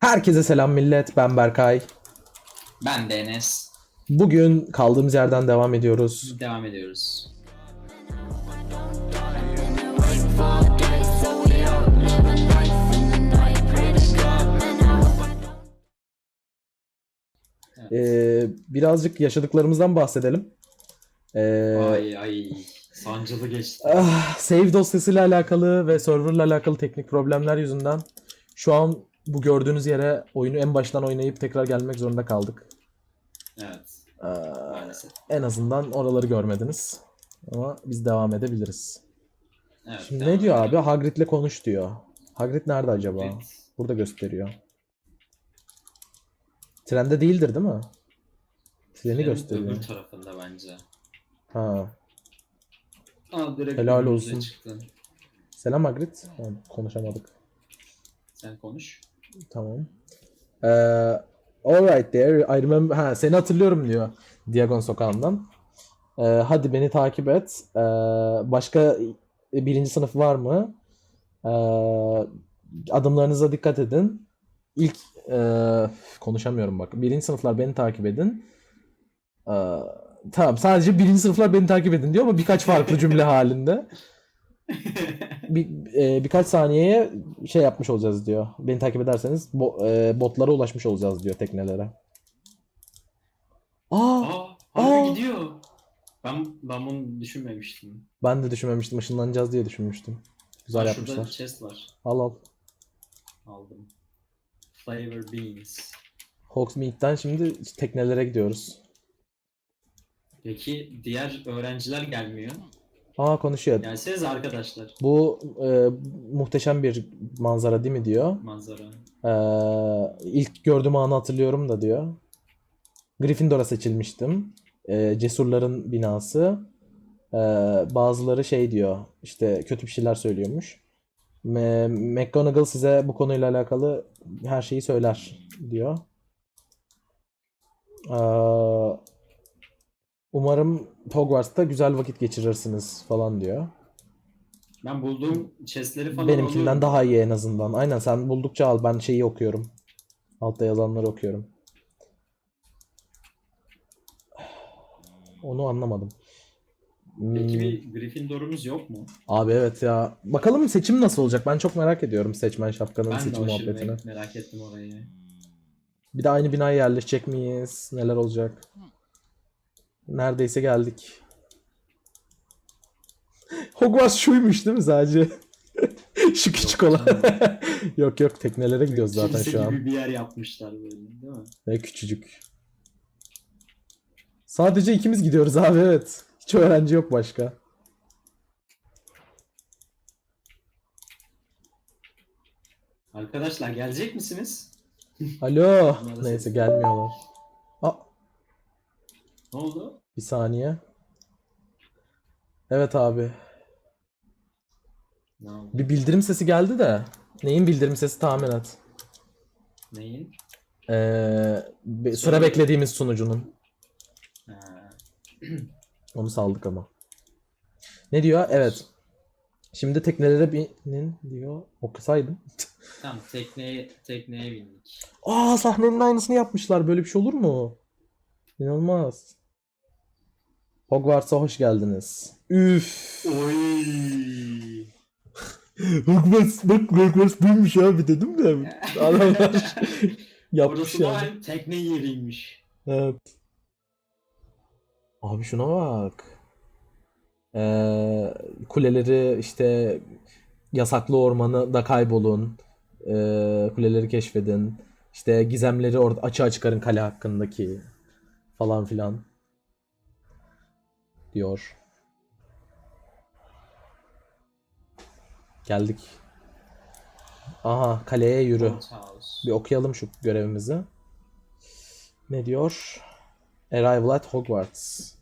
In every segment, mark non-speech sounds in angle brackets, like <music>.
Herkese selam millet. Ben Berkay. Ben de Enes. Bugün kaldığımız yerden devam ediyoruz. Devam ediyoruz. Ee, birazcık yaşadıklarımızdan bahsedelim. Ee, Ay ay sancılı geçti. ah, save dosyasıyla alakalı ve serverla alakalı teknik problemler yüzünden şu an bu gördüğünüz yere oyunu en baştan oynayıp tekrar gelmek zorunda kaldık. Evet Ee, maalesef. en azından oraları görmediniz. Ama biz devam edebiliriz. Evet, Şimdi ne diyor abi? edelim. Hagrid'le konuş diyor. Hagrid nerede acaba? Evet. Burada gösteriyor. Trende değildir değil mi? Treni Trenin gösteriyor. Öbür tarafında bence. Ha. Aa, direkt Helal olsun. Çıktı. Selam Hagrid. Ha, konuşamadık. Sen konuş. Tamam. Ee, alright there. I remember. Ha, seni hatırlıyorum diyor. Diagon sokağından. Ee, hadi beni takip et. Ee, başka birinci sınıf var mı? Ee, adımlarınıza dikkat edin. İlk ee, konuşamıyorum bak. Birinci sınıflar beni takip edin. Ee, tamam sadece birinci sınıflar beni takip edin diyor ama birkaç farklı cümle <laughs> halinde. <laughs> Bir, e, birkaç saniyeye şey yapmış olacağız diyor. Beni takip ederseniz bo- e, botlara ulaşmış olacağız diyor teknelere. Aa, Aa, harbi Aa. gidiyor. Ben ben bunu düşünmemiştim. ben de düşünmemiştim. Işınlanacağız diye düşünmüştüm. Güzel Aa, Şurada yapmışlar. chest var. Al al. Aldım. Flavor beans. Hogsmeade'den şimdi teknelere gidiyoruz. Peki diğer öğrenciler gelmiyor. Aa konuşuyor. Gelseniz arkadaşlar. Bu e, muhteşem bir manzara değil mi diyor. Manzara. Ee, ilk gördüğüm anı hatırlıyorum da diyor. Gryffindor'a seçilmiştim. Ee, cesurların binası. Ee, bazıları şey diyor. işte kötü bir şeyler söylüyormuş. Me- McGonagall size bu konuyla alakalı her şeyi söyler diyor. Ee, umarım Hogwarts'ta güzel vakit geçirirsiniz falan diyor. Ben bulduğum chestleri falan Benimkinden alıyorum. daha iyi en azından. Aynen sen buldukça al. Ben şeyi okuyorum. Altta yazanları okuyorum. Onu anlamadım. Peki Hmm, bir Gryffindor'umuz yok mu? Abi evet ya. Bakalım seçim nasıl olacak? Ben çok merak ediyorum seçmen şapkanın Ben de seçim aşırı muhabbetini. me- merak ettim orayı. Bir de aynı binaya yerleşecek miyiz? Neler olacak? Neredeyse geldik. Hogwarts şuymuş değil mi sadece? <laughs> Şu küçük olan. <laughs> Yok yok teknelere gidiyoruz zaten Kilise şu an. gibi bir yer yapmışlar böyle değil mi? Ve küçücük. Sadece ikimiz gidiyoruz abi evet. Hiç öğrenci yok başka. Arkadaşlar gelecek misiniz? Alo. Neyse gelmiyorlar. Ne oldu? bir saniye. Evet abi. Ne oldu? Bir bildirim sesi geldi de. Neyin bildirim sesi tahmin et. Neyin? Ee, Sonra- beklediğimiz sunucunun. Ha, <clears throat> Onu saldık ama. Ne diyor? Evet. Şimdi teknelere binin diyor. Okusaydım. <laughs> tamam tekneye tekneye bindik. Aa sahnenin aynısını yapmışlar. Böyle bir şey olur mu? İnanılmaz. Hogwarts'a hoş geldiniz. Üf. Oy. <laughs> Hogwarts bak Hogwarts buymuş abi dedim de. Adamlar <laughs> yapmış da yani. tekne yeriymiş. Evet. Abi şuna bak. Ee, kuleleri işte yasaklı ormanı da kaybolun. Ee, kuleleri keşfedin. İşte gizemleri orada açığa çıkarın kale hakkındaki falan filan diyor. Geldik. Aha kaleye yürü. Bir okuyalım şu görevimizi. Ne diyor? Arrival at Hogwarts.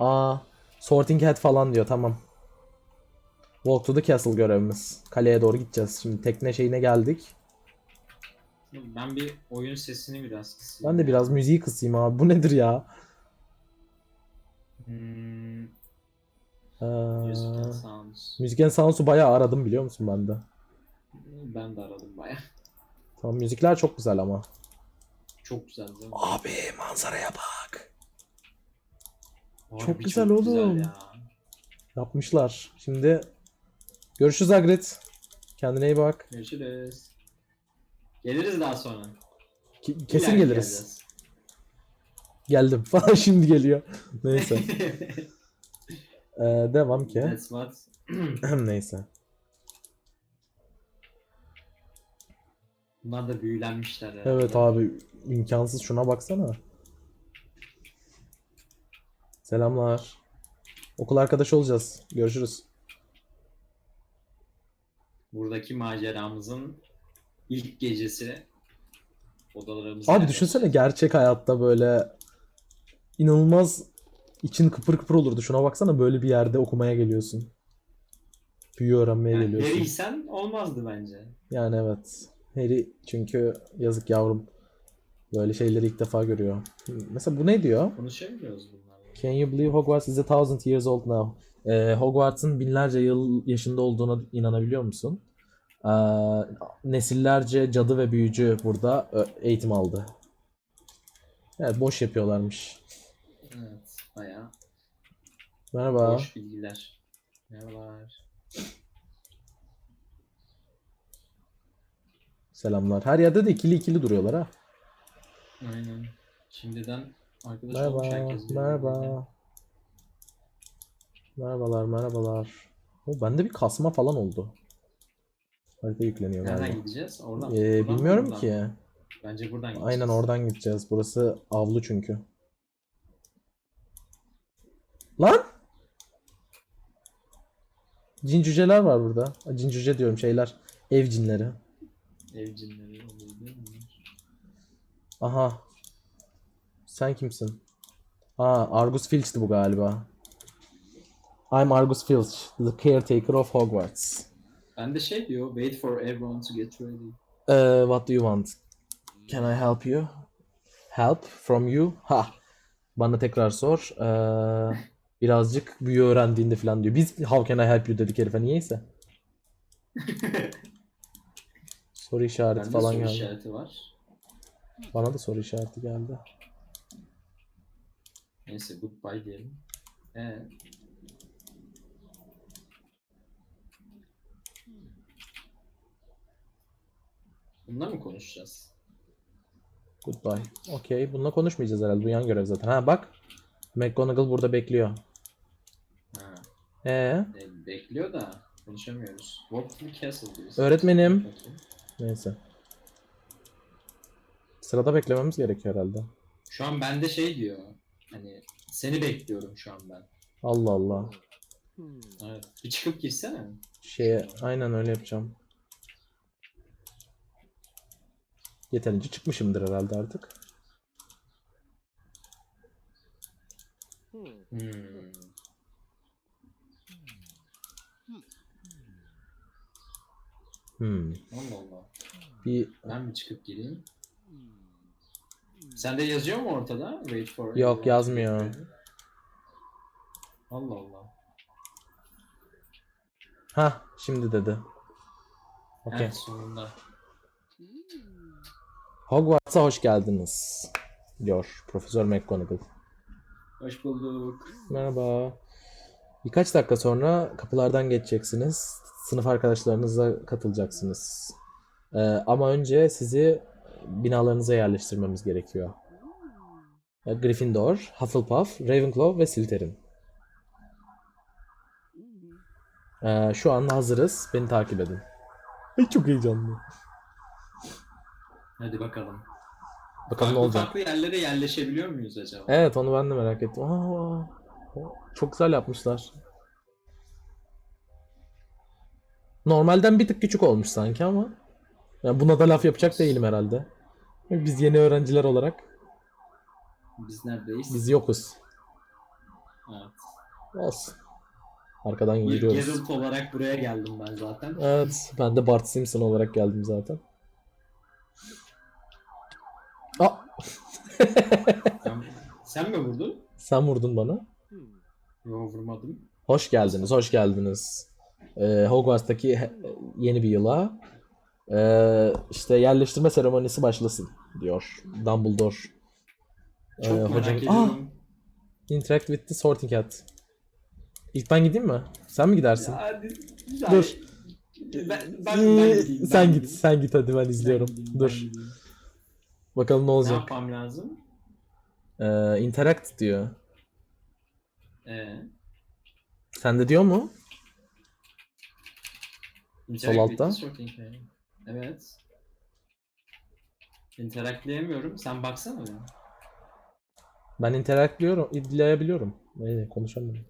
Aa, Sorting Hat falan diyor tamam. Walk to the Castle görevimiz. Kaleye doğru gideceğiz. Şimdi tekne şeyine geldik. Ben bir oyun sesini biraz kısayım. Ben de biraz müziği kısayım abi. Bu nedir ya? Hmm, Ee, Music and Sounds. Müzik and Sounds'u bayağı aradım biliyor musun ben de. Ben de aradım baya. Tamam müzikler çok güzel ama. Çok güzel değil mi? Abi manzaraya bak. Harbi çok güzel oğlum. ya. Yapmışlar. Şimdi görüşürüz Agrit. Kendine iyi bak. Görüşürüz. Geliriz daha sonra. Ki- kesin İleriki geliriz. Geldim <laughs> falan şimdi geliyor. Neyse. <laughs> Ee, devam ki. That's what. <clears throat> Neyse. Bunlar da büyülenmişler ya. Evet abi imkansız şuna baksana. Selamlar. Okul arkadaşı olacağız. Görüşürüz. Buradaki maceramızın ilk gecesi. Odalarımız. Abi düşünsene gerçek hayatta böyle inanılmaz için kıpır kıpır olurdu. Şuna baksana böyle bir yerde okumaya geliyorsun. Büyü öğrenmeye Yani geliyorsun. Harry'sen olmazdı bence. Yani evet. Harry çünkü yazık yavrum. Böyle şeyleri ilk defa görüyor. Mesela bu ne diyor? Konuşabiliyoruz bunlarla. Can you believe Hogwarts is a thousand years old now? Ee, Hogwarts'ın binlerce yıl yaşında olduğuna inanabiliyor musun? Ee, nesillerce cadı ve büyücü burada ö, eğitim aldı. Evet boş yapıyorlarmış. Evet. Bayağı Merhaba. boş bilgiler. Merhabalar. Selamlar. Her yerde de ikili ikili duruyorlar ha. Aynen. Şimdiden arkadaş olmuş Merhaba. herkes. birbirine. Merhaba. Merhabalar, merhabalar. O bende bir kasma falan oldu. Harita yükleniyor Nereden galiba. gideceğiz? Oradan. Ee, buradan mı, bilmiyorum buradan ki. Bence buradan gideceğiz. Aynen oradan gideceğiz. Burası avlu çünkü. Lan! Cin cüceler var burada. Cin cüce diyorum şeyler. Ev cinleri. Ev cinleri oluyor değil mi? Aha. Sen kimsin? Ha, Argus Filch'ti bu galiba. I'm Argus Filch, the caretaker of Hogwarts. Ben de şey diyor. Wait for everyone to get ready. Uh, what do you want? Can I help you? Help from you? Ha. Bana tekrar sor. Ee, birazcık büyü öğrendiğinde falan diyor. Biz how can I help you dedik herife niyeyse. <laughs> Soru işareti Bende falan soru geldi. işareti var. Bana da soru işareti geldi. Neyse goodbye diyelim. Ee, Bununla mı konuşacağız? Goodbye. Okey. Bununla konuşmayacağız herhalde. Bu yan görev zaten. Ha bak. McGonagall burada bekliyor. Ee, e, bekliyor da konuşamıyoruz. The castle diyoruz. Öğretmenim. Neyse. Sırada beklememiz gerekiyor herhalde. Şu an bende şey diyor. Hani seni bekliyorum şu an ben. Allah Allah. Evet. Bir çıkıp girsene. Şeye aynen öyle yapacağım. Yeterince çıkmışımdır herhalde artık. Hmm. Hmm. Allah Allah. Bir Ben bir çıkıp gireyim. Sende yazıyor mu ortada? Wait for Yok, yazmıyor. Allah Allah. ha şimdi dedi. Okey. Evet sonunda. Hogwarts'a hoş geldiniz. Diyor Profesör McGonagall. Hoş bulduk. Merhaba. Birkaç dakika sonra kapılardan geçeceksiniz. Sınıf arkadaşlarınızla katılacaksınız. Ee, ama önce sizi binalarınıza yerleştirmemiz gerekiyor. Ee, Gryffindor, Hufflepuff, Ravenclaw ve Slytherin. Ee, şu an hazırız. Beni takip edin. Ay çok heyecanlı. Hadi bakalım. Bakalım ne farklı olacak. farklı yerlere yerleşebiliyor muyuz acaba? Evet onu ben de merak ettim. Aa, çok güzel yapmışlar. Normalden bir tık küçük olmuş sanki ama. Yani buna da laf yapacak değilim herhalde. Biz yeni öğrenciler olarak Biz neredeyiz? biz yokuz. Evet. Olsun. Arkadan İlk yürüyoruz. Geralt olarak buraya geldim ben zaten. Evet, ben de Bart Simpson olarak geldim zaten. Aa, Sen, sen mi vurdun? sen vurdun bana. Yok vurmadım. Hoş geldiniz, hoş geldiniz. Ee, Hogwarts'taki yeni bir yıla. Ee, işte yerleştirme seremonisi başlasın diyor Dumbledore. Çok Ee, merak hocam- ediyorum. Interact with the sorting hat. İlk ben gideyim mi? Sen mi gidersin? Hadi, Dur. Ben, ben, ben Ee, gideyim, sen ben git, gideyim. sen git hadi ben Ben izliyorum. gideyim, ben Dur. gideyim. Bakalım ne Ne olacak. yapmam lazım? Ee, interact diyor. Ee, Sen de diyor mu? Sol altta. Evet. Interactleyemiyorum. Sen baksana bir. Ben interactliyorum, idleyebiliyorum. Neyse konuşamıyorum.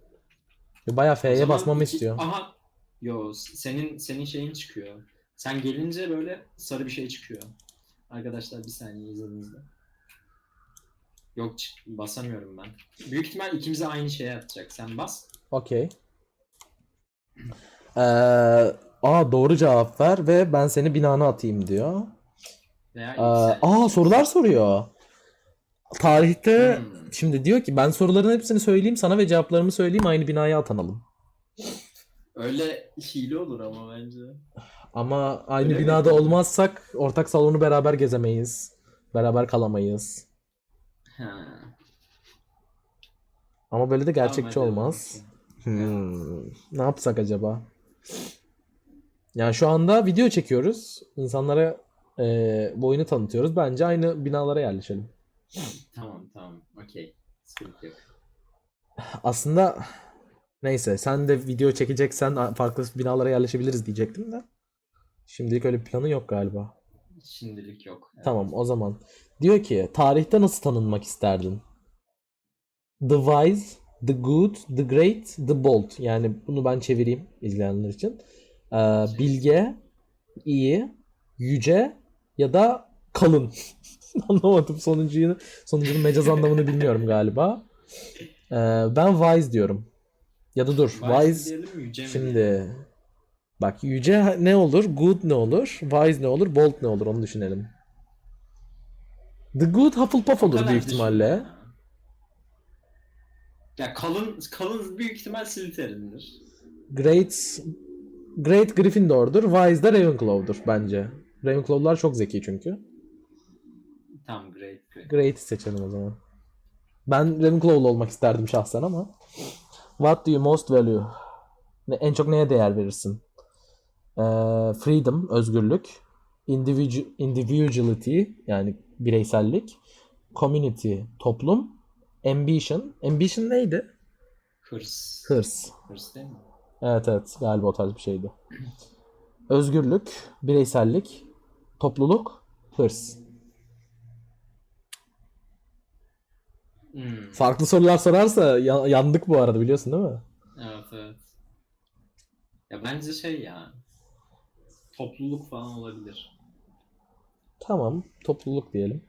Bayağı O F'ye basmamı iki- istiyor. Aha. Yo senin senin şeyin çıkıyor. Sen gelince böyle sarı bir şey çıkıyor. Arkadaşlar bir saniye izninizle. Yok basamıyorum ben. Büyük ihtimal ikimize aynı şeye atacak. Sen bas. Okey. <clears throat> Ee, aa doğru cevap ver ve ben seni binana atayım diyor. Veya Ee, aa sorular soruyor. Tarihte Hmm. şimdi diyor ki ben soruların hepsini söyleyeyim sana ve cevaplarımı söyleyeyim aynı binaya atanalım. Öyle hile olur ama bence. Ama aynı Öyle mi? binada olmazsak ortak salonu beraber gezemeyiz. Beraber kalamayız. Ha. Ama böyle de gerçekçi Tamam, hadi olmaz. bakalım. Hmm, Ne yapsak acaba? Yani şu anda video çekiyoruz. İnsanlara e, bu oyunu tanıtıyoruz. Bence aynı binalara yerleşelim. Tamam tamam. Okey. Sıkıntı yok. Aslında neyse sen de video çekeceksen farklı binalara yerleşebiliriz diyecektim de. Şimdilik öyle bir planı yok galiba. Şimdilik yok. Evet. Tamam o zaman. Diyor ki tarihte nasıl tanınmak isterdin? The wise, the good, the great, the bold. Yani bunu ben çevireyim izleyenler için. Ee, bilge, iyi, yüce ya da kalın. <laughs> Anlamadım sonuncuyu. Sonuncunun mecaz anlamını bilmiyorum galiba. Ee, ben wise diyorum. Ya da dur. Wise Wise diyelim yüce mi diyelim? şimdi bak yüce ne olur? Good ne olur? Wise ne olur? Bold ne olur? Onu düşünelim. The good Hufflepuff olur büyük ihtimalle. ya. Ya kalın kalın büyük ihtimal Slytherin'dir. Great Great Gryffindor'dur. Wise de Ravenclaw'dur bence. Ravenclaw'lar çok zeki çünkü. Tamam great great. Great'i seçelim o zaman. Ben Ravenclaw'lu olmak isterdim şahsen ama. What do you most value? Ne, en çok neye değer verirsin? Ee, freedom, özgürlük. Individu- individuality, yani bireysellik. Community, toplum. Ambition. Ambition neydi? Hırs. Hırs. Hırs değil mi? Evet evet galiba o tarz bir şeydi. Özgürlük, bireysellik, topluluk, hırs. Hmm. Farklı sorular sorarsa ya- yandık bu arada biliyorsun değil mi? Evet evet. Ya bence şey ya. Topluluk falan olabilir. Tamam, topluluk diyelim.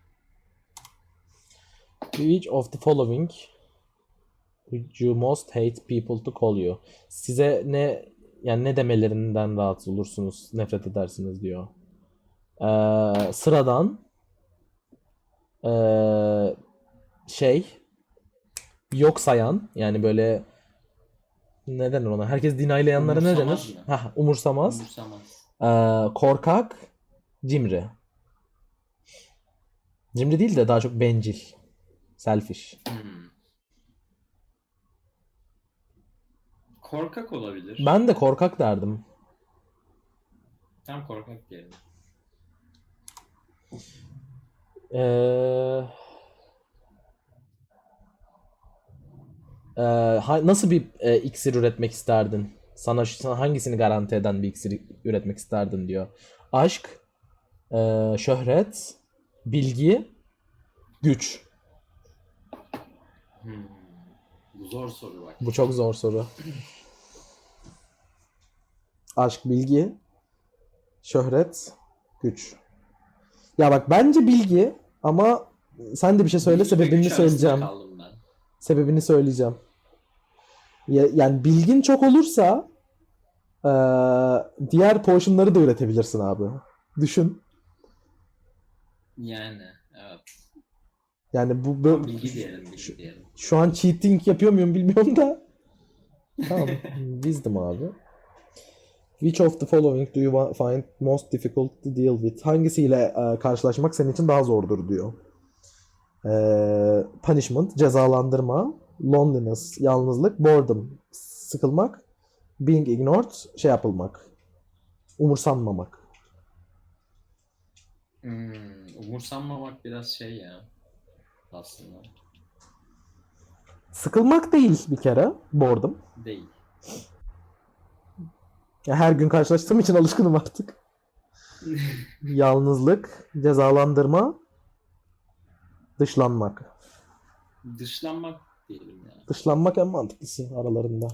Which of the following you most hate people to call you? Size ne yani ne demelerinden rahatsız olursunuz, nefret edersiniz diyor. Ee, sıradan ee, şey yok sayan yani böyle ne denir ona? Herkes dinaylayanlara ne denir? Hah, umursamaz. Umursamaz. Ee, korkak, cimri. Cimri değil de daha çok bencil. Selfish. Hmm. Korkak olabilir. Ben de korkak derdim. Tam korkak diyelim. Ee, ee, ha- nasıl bir e, iksir üretmek isterdin? Sana, sana hangisini garanti eden bir iksir üretmek isterdin diyor. Aşk, ee, şöhret, bilgi, güç. Hmm. Bu zor soru bak. Bu çok zor soru. <laughs> Aşk, bilgi, şöhret, güç. Ya bak bence bilgi ama sen de bir şey söyle sebebini söyleyeceğim. Sebebini söyleyeceğim. Ya, yani bilgin çok olursa eee, diğer potionları da üretebilirsin abi. Düşün. Yani evet. Yani bu, bu Bilgi diyelim, bilgi diyelim. Şu an cheating yapıyor muyum bilmiyorum da. <laughs> Tamam. Wisdom abi. Which of the following do you find most difficult to deal with? Hangisiyle e, karşılaşmak senin için daha zordur diyor. Ee, punishment, cezalandırma, loneliness, yalnızlık, boredom, sıkılmak, being ignored, şey yapılmak, umursanmamak. Hmm, umursanmamak biraz şey ya. Aslında. Sıkılmak değil bir kere, boredom. Değil. Ya her gün karşılaştığım için alışkınım artık. <laughs> Yalnızlık, cezalandırma, dışlanmak. Dışlanmak diyelim ya. Dışlanmak en mantıklısı aralarında.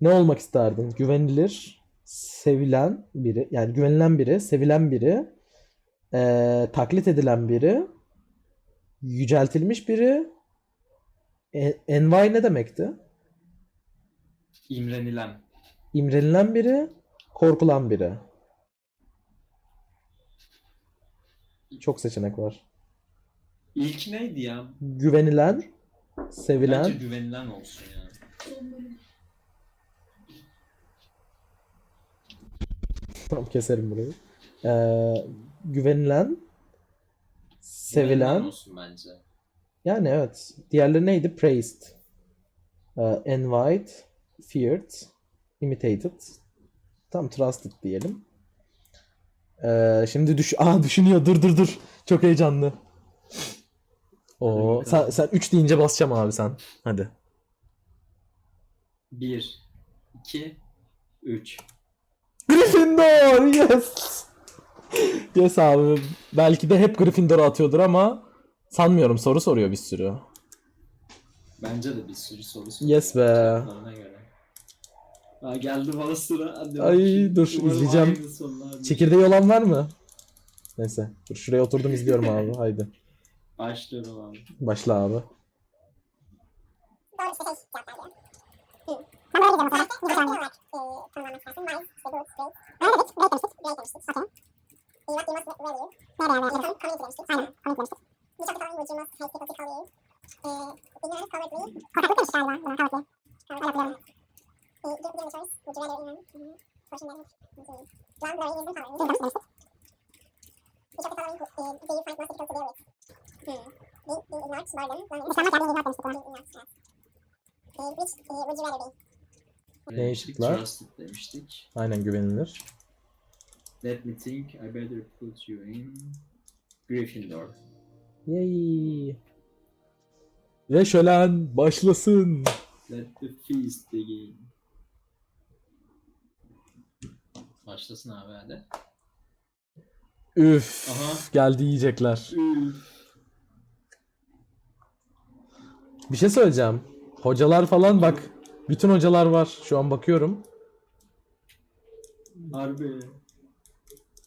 Ne olmak isterdin? Güvenilir, sevilen biri, yani güvenilen biri, sevilen biri, eee, taklit edilen biri, yüceltilmiş biri. E, envai ne demekti? İmrenilen. İmrenilen biri, korkulan biri. Çok seçenek var. İlk neydi ya? Güvenilen, sevilen, Bence güvenilen olsun ya. Tamam keserim burayı. Ee, güvenilen, Güvenilen sevilen. olsun bence. Yani evet. Diğerleri neydi? Praised. Ee, envied, feared, imitated. Tam trusted diyelim. Ee, şimdi düş <laughs> Aa düşünüyor. Dur dur dur. Çok heyecanlı. Oo, Hadi sen sen 3 deyince basacağım abi sen. Hadi. 1, 2, 3. Gryffindor! Yes! Yes abi. Belki de hep Gryffindor'a atıyordur ama sanmıyorum. Soru soruyor bir sürü. Bence de bir sürü soru soruyor. Yes be. Cevaplarına göre. Aa, geldi bana sıra. Hadi Ay, bakayım. dur, Umarım izleyeceğim. Çekirdeği olan var mı? Neyse. Dur şuraya oturdum izliyorum abi. Haydi. Başlıyorum abi. Başla abi. Doğru işte şey cevap verdi. Hı. Ben böyle gideceğim o zaman. Güzel olarak e, tanımlamak istersin. Nice, işte good, great. Öyle dedik. Great demiştik. Great demiştik. Okey. E, you must? Community demiştik. Aynen. Community demiştik. Which of the following would you most hate people to call you? E, ignorant, cowardly. Korkaklık demiştik galiba. Buna cowardly. Cowardly hatırlıyorum. E, give, give uh? Hmm. E, uh? Trusted demiştik. Aynen güvenilir. Let me think. I better put you in Gryffindor. Yay. Ve şölen başlasın. Let the feast begin. Başlasın abi hadi. Üf. Aha. Geldi yiyecekler. Üf. Bir şey söyleyeceğim. Hocalar falan bak. Bütün hocalar var. Şu an bakıyorum. Harbi.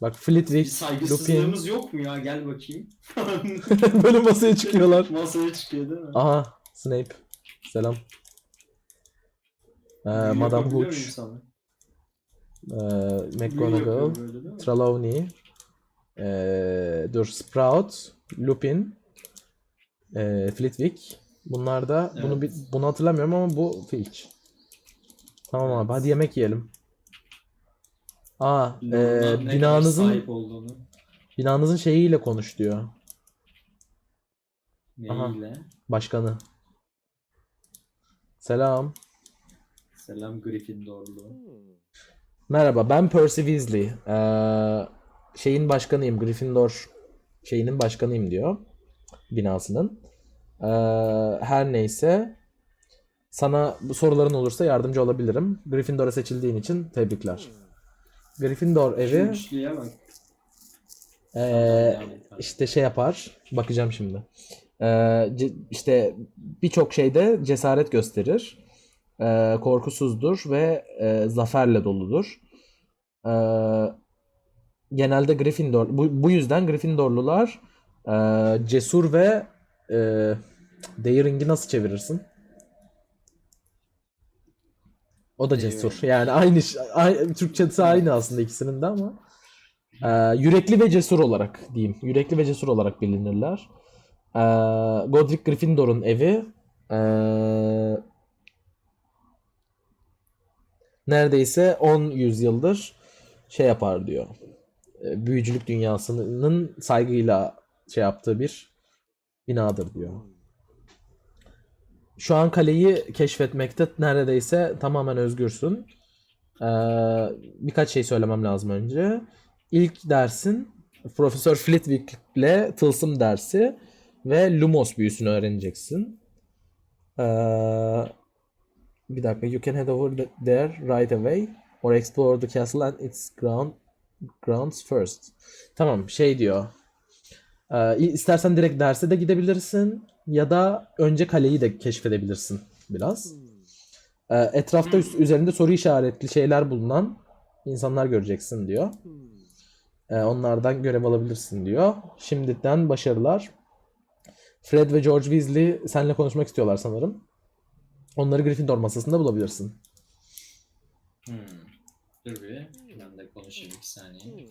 Bak Bir Lupin. saygısızlığımız yok mu ya? Gel bakayım. <laughs> Böyle masaya çıkıyorlar. <laughs> Masaya çıkıyor değil mi? Aha. Snape. Selam. Ee, Büyü Madame yapabiliyor Hooch. muyum sana? Büyü McGonagall. Trelawney. Ee, dur Sprout. Lupin. Ee, Flitwick. Bunlar da bunu Evet. bi- bunu hatırlamıyorum ama bu Filch. Tamam abi hadi yemek yiyelim. Aa, kadar binanızın sahip olduğunu. binanızın şeyiyle konuş diyor. Aha. Neyle? Başkanı. Selam. Selam Gryffindorlu. Merhaba, ben Percy Weasley. Ee, şeyin başkanıyım, Gryffindor şeyinin başkanıyım diyor. Binasının. Ee, her neyse. Sana bu soruların olursa yardımcı olabilirim. Gryffindor'a seçildiğin için tebrikler. Gryffindor evi üçlüye bak. ee, işte şey yapar. Bakacağım şimdi. Ee, ce- işte birçok şeyde cesaret gösterir. Ee, korkusuzdur ve e, zaferle doludur. Ee, genelde Gryffindor bu, bu yüzden Gryffindorlular e, cesur ve e, daring'i nasıl çevirirsin? O da cesur. Yani aynı, aynı Türkçesi aynı aslında ikisinin de ama e, yürekli ve cesur olarak diyeyim. Yürekli ve cesur olarak bilinirler. E, Godric Gryffindor'un evi e, neredeyse 10 yüzyıldır şey yapar diyor. E, Büyücülük dünyasının saygıyla şey yaptığı bir binadır diyor. Şu an kaleyi keşfetmekte neredeyse tamamen özgürsün. Ee, birkaç şey söylemem lazım önce. İlk dersin Profesör Flitwick'le tılsım dersi ve Lumos büyüsünü öğreneceksin. Ee, bir dakika. You can head over the- there right away or explore the castle and its ground grounds first. Tamam, şey diyor. Ee, istersen direkt derse de gidebilirsin ya da önce kaleyi de keşfedebilirsin biraz. Ee, etrafta üst- üzerinde soru işaretli şeyler bulunan insanlar göreceksin diyor. Ee, onlardan görev alabilirsin diyor. Şimdiden başarılar. Fred ve George Weasley seninle konuşmak istiyorlar sanırım. Onları Gryffindor masasında bulabilirsin. Hmm. Dur bir. Ben de konuşayım bir saniye.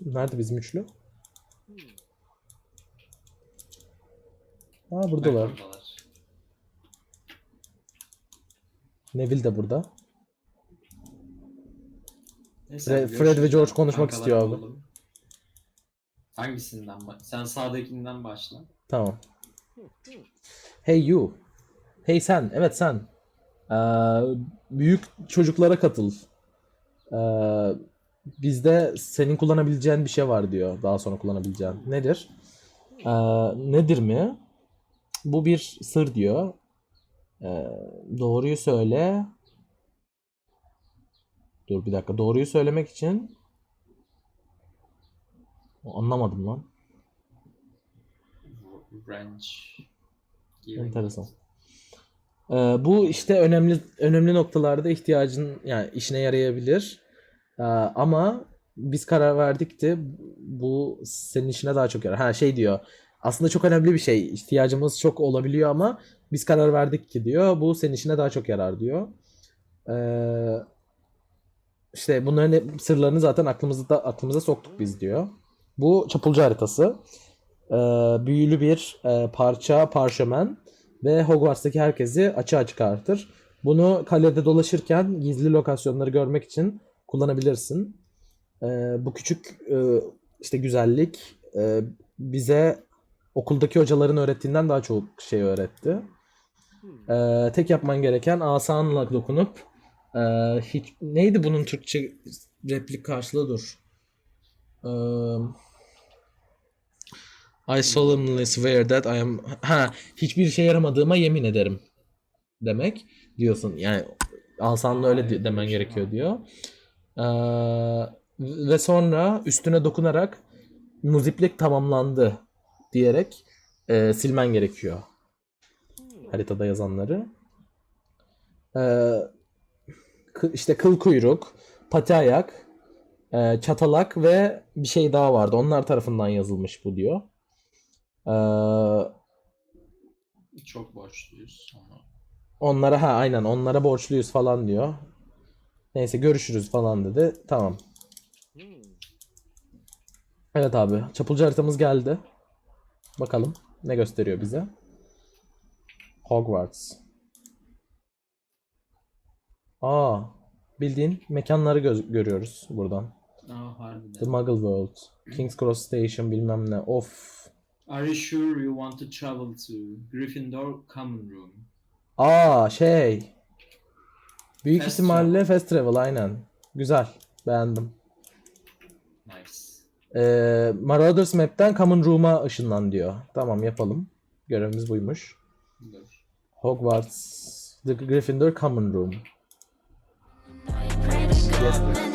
Nerede bizim üçlü? Aa buradalar. Buradalar. Neville de burada. Neyse, Fred- ve. George konuşmak istiyor abi. olalım. Hangisinden? Sen sağdakinden başla. Tamam. Hey you. Hey sen. Evet sen. Ee, büyük çocuklara katıl. Ee, bizde senin kullanabileceğin bir şey var diyor. Daha sonra kullanabileceğin. Nedir? Ee, nedir mi? Bu bir sır diyor. Ee, doğruyu söyle. Dur bir dakika. Doğruyu söylemek için anlamadım lan. Ranch. Enteresan. Ee, bu işte önemli önemli noktalarda ihtiyacın yani işine yarayabilir. Ee, ama biz karar verdik de bu senin işine daha çok yarar. Ha şey diyor. Aslında çok önemli bir şey. İhtiyacımız çok olabiliyor ama biz karar verdik ki diyor. Bu senin işine daha çok yarar diyor. Ee, işte bunların sırlarını zaten aklımızda aklımıza soktuk biz diyor. Bu çapulcu haritası. Ee, büyülü bir e, parça parşömen ve Hogwarts'taki herkesi açığa çıkartır. Bunu kalede dolaşırken gizli lokasyonları görmek için kullanabilirsin. Ee, bu küçük e, işte güzellik e, bize okuldaki hocaların öğrettiğinden daha çok şey öğretti. Ee, tek yapman gereken asanla dokunup e, hiç neydi bunun Türkçe replik karşılığı dur. Ee, I solemnly swear that I am ha hiçbir şey yaramadığıma yemin ederim demek diyorsun. Yani asanla öyle de- demen gerekiyor diyor. Ee, ve sonra üstüne dokunarak muziplik tamamlandı diyerek e, silmen gerekiyor. Haritada yazanları. Ee, işte kıl kuyruk, pati ayak, e, çatalak ve bir şey daha vardı. Onlar tarafından yazılmış bu diyor. Ee, Çok borçluyuz ama. onlara ha aynen onlara borçluyuz falan diyor. Neyse görüşürüz falan dedi. Tamam. Evet abi. Çapulcu haritamız geldi. Bakalım ne gösteriyor bize. Hogwarts. Aa, bildiğin mekanları göz- görüyoruz buradan. Aa harbiden. The Muggle World, King's Cross Station bilmem ne. Of. Are you sure you want to travel to Gryffindor Common Room? Aa şey. Büyük Fast ihtimalle travel. fast travel aynen. Güzel. Beğendim. Nice. Ee, Marauders Map'ten Common Room'a ışınlan diyor. Tamam yapalım. Görevimiz buymuş. Dur. Hogwarts The Gryffindor Common Room. Yes.